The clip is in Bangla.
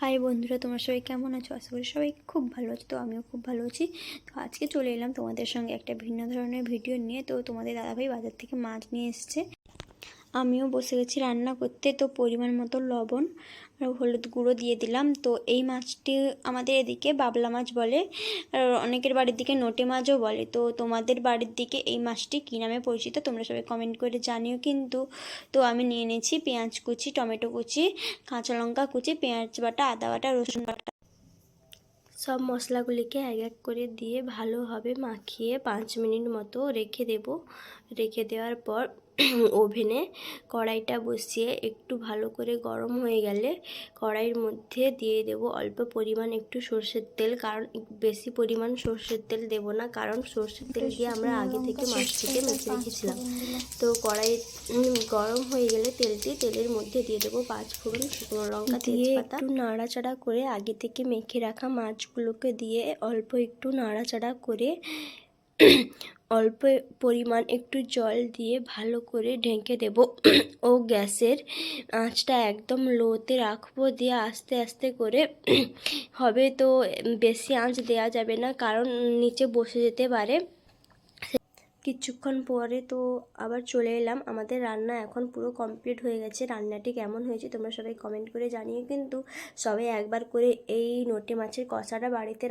হাই বন্ধুরা, তোমার সবাই কেমন আছো? আশা করি সবাই খুব ভালো আছো, তো আমিও খুব ভালো আছি। তো আজকে চলে এলাম তোমাদের সঙ্গে একটা ভিন্ন ধরনের ভিডিও নিয়ে। তো তোমাদের দাদাভাই বাজার থেকে মাছ নিয়ে এসছে। আমিও বসে গেছি রান্না করতে। তো পরিমাণ মতো লবণ আর হলুদ গুঁড়ো দিয়ে দিলাম। তো এই মাছটি আমাদের এদিকে বাবলা মাছ বলে আর অনেকের বাড়ির দিকে নোটে মাছও বলে। তো তোমাদের বাড়ির দিকে এই মাছটি কী নামে পরিচিত তোমরা সবাই কমেন্ট করে জানিও কিন্তু। তো আমি নিয়ে নিয়েছি পেঁয়াজ কুচি, টমেটো কুচি, কাঁচা লঙ্কা কুচি, পেঁয়াজ বাটা, আদা বাটা, রসুন বাটা। সব মশলাগুলিকে এক এক করে দিয়ে ভালোভাবে মাখিয়ে পাঁচ মিনিট মতো রেখে দেব। রেখে দেওয়ার পর ওভেনে কড়াইটা বসিয়ে একটু ভালো করে গরম হয়ে গেলে কড়াইয়ের মধ্যে দিয়ে দেব অল্প পরিমাণ একটু সর্ষের তেল কারণ বেশি পরিমাণ সর্ষের তেল দেব না কারণ সর্ষের তেল দিয়ে আমরা আগে থেকে মাছটিকে মেখে রেখেছিলাম। তো কড়াই গরম হয়ে গেলে তেলটি তেলের মধ্যে দিয়ে দেবো পাঁচ ফোড়ন শুকনো লঙ্কা দিয়ে একটু নাড়াচাড়া করে আগে থেকে মেখে রাখা মাছগুলোকে দিয়ে অল্প একটু নাড়াচাড়া করে অল্প পরিমাণ একটু জল দিয়ে ভালো করে ঢেকে দেব। ও গ্যাসের আঁচটা একদম লোতে রাখব দিয়ে আস্তে আস্তে করে। হবে তো বেশি আঁচ দেওয়া যাবে না, কারণ নিচে বসে যেতে পারে। কিছুক্ষণ পরে তো আবার চলে এলাম। আমাদের রান্না এখন পুরো কমপ্লিট হয়ে গেছে। রান্নাটি কেমন হয়েছে তোমরা সবাই কমেন্ট করে জানিয়ে কিন্তু সবাই একবার করে এই নোটে মাছের কষাটা বাড়িতে